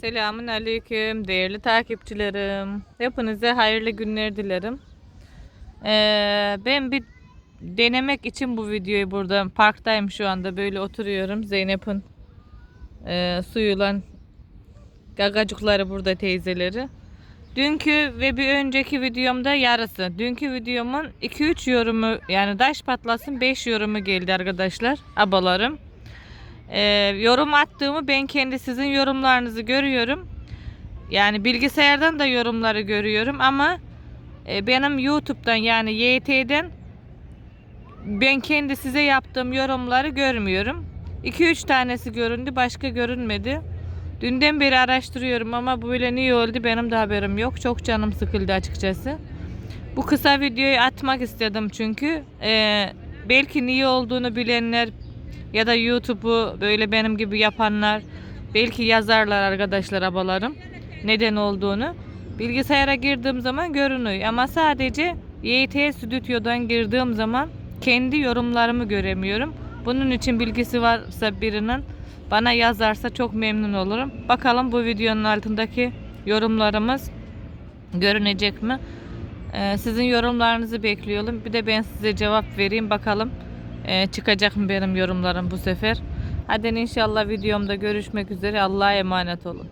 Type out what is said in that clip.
Selamun Aleyküm değerli takipçilerim. Hepinize hayırlı günler dilerim. Ee, ben bir denemek için bu videoyu burada parktayım şu anda böyle oturuyorum. Zeynep'in e, suyuyla gagacıkları burada teyzeleri. Dünkü ve bir önceki videomda yarısı. Dünkü videomun 2-3 yorumu yani daş patlasın 5 yorumu geldi arkadaşlar. Abalarım. Ee, yorum attığımı ben kendi sizin yorumlarınızı görüyorum. Yani bilgisayardan da yorumları görüyorum ama e, benim YouTube'dan yani YT'den ben kendi size yaptığım yorumları görmüyorum. 2-3 tanesi göründü başka görünmedi. Dünden beri araştırıyorum ama böyle niye oldu benim de haberim yok. Çok canım sıkıldı açıkçası. Bu kısa videoyu atmak istedim çünkü. Ee, belki niye olduğunu bilenler ya da YouTube'u böyle benim gibi yapanlar belki yazarlar arkadaşlar abalarım neden olduğunu. Bilgisayara girdiğim zaman görünüyor ama sadece YT Stüdyo'dan girdiğim zaman kendi yorumlarımı göremiyorum. Bunun için bilgisi varsa birinin bana yazarsa çok memnun olurum. Bakalım bu videonun altındaki yorumlarımız görünecek mi? Ee, sizin yorumlarınızı bekliyorum. Bir de ben size cevap vereyim bakalım ee, çıkacak mı benim yorumlarım bu sefer. Hadi inşallah videomda görüşmek üzere. Allah'a emanet olun.